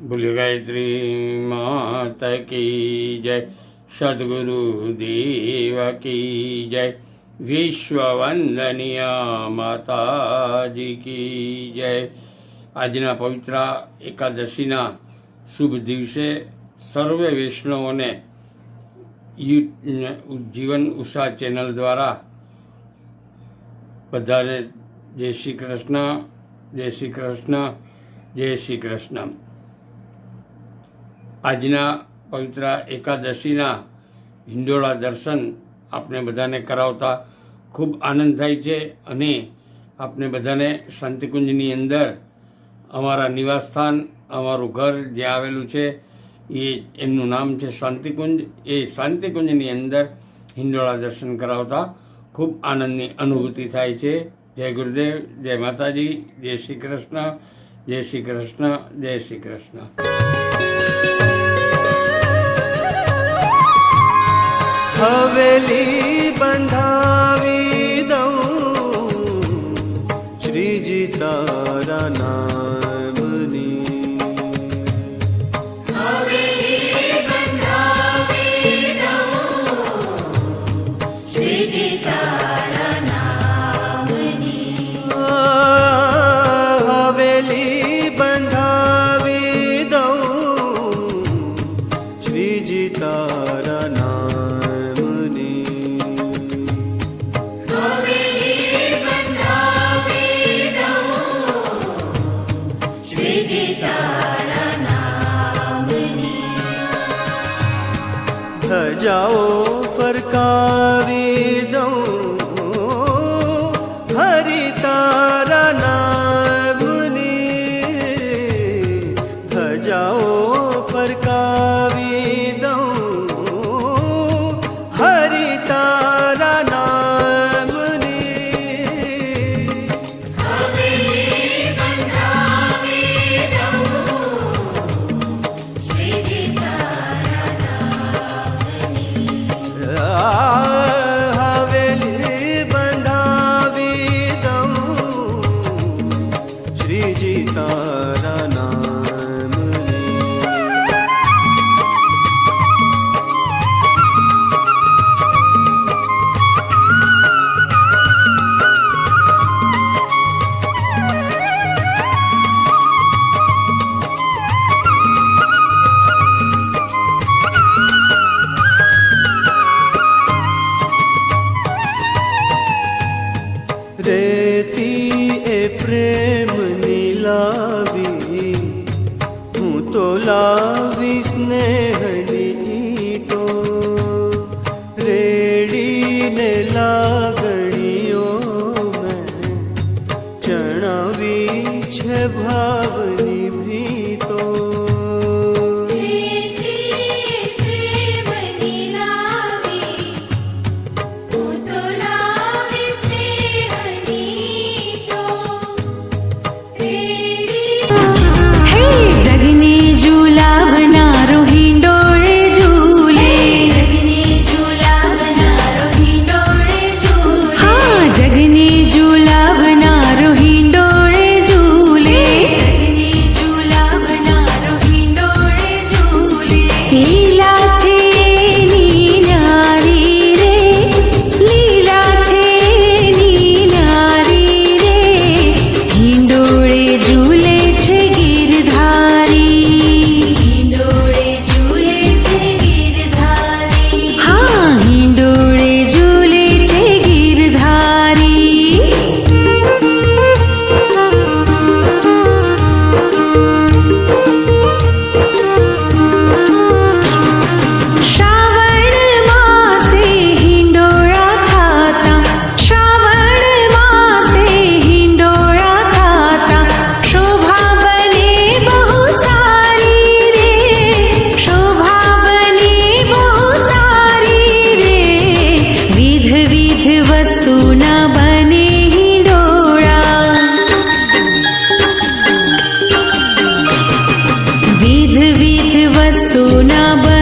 ભૂલ ગાયત્રી માતા કી જય સદગુરુ દેવ કી જય વિશ્વવંદનીય માતાજી કી જય આજના પવિત્ર એકાદશીના શુભ દિવસે સર્વે વૈષ્ણવોને યુ જીવન ઉષા ચેનલ દ્વારા બધાને જય શ્રી કૃષ્ણ જય શ્રી કૃષ્ણ જય શ્રી કૃષ્ણ આજના પવિત્ર એકાદશીના હિંડોળા દર્શન આપને બધાને કરાવતા ખૂબ આનંદ થાય છે અને આપને બધાને શાંતિકુંજની અંદર અમારા નિવાસસ્થાન, અમારું ઘર જે આવેલું છે, એ એમનું નામ છે શાંતિકુંજ. એ શાંતિકુંજની અંદર હિંડોળા દર્શન કરાવતા ખૂબ આનંદની અનુભૂતિ થાય છે. જય ગુરુદેવ, જય માતાજી, જય શ્રી કૃષ્ણ, જય શ્રી કૃષ્ણ, જય શ્રી કૃષ્ણ. હવેલી બંધાવી सजाओ फरकावे। जी तारा नाम রেতি এ প্রেম लावी हूँ तो लावी स्नेह વિધ વિધ વસ્તુના